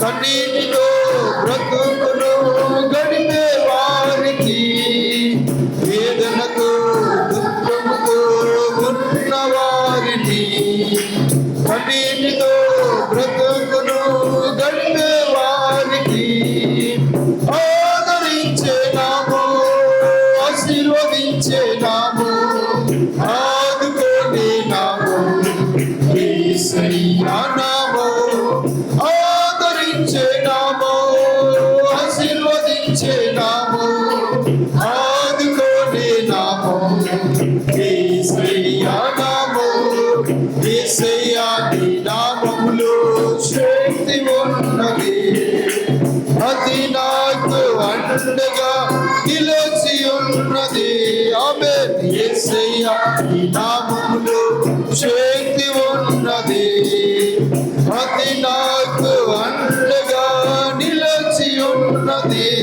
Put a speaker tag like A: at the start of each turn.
A: కన్నీటితో బ్రతుకును గడిపే వారికి వేదనతో దుఃఖముతో ఉన్న వారిని కన్నీటితో బ్రతుకును గడిపే వారికి ఆదరించే నాము ఆశీర్వదించే నాము ఆదుకోనే నాము. సయ్యానా నాము ఆదరించే ఆశీర్వదించే నాము ఆదుకోని నాము యేసయ్యా నాము యేసయ్యా నీ నామములో శక్తి ఉన్నది. అది నాకు అండగా నిలిచి ఉన్నది. ఆమె యేసయ్యా నీ నామములో శక్తి ఉన్నది. అది నాకు brother.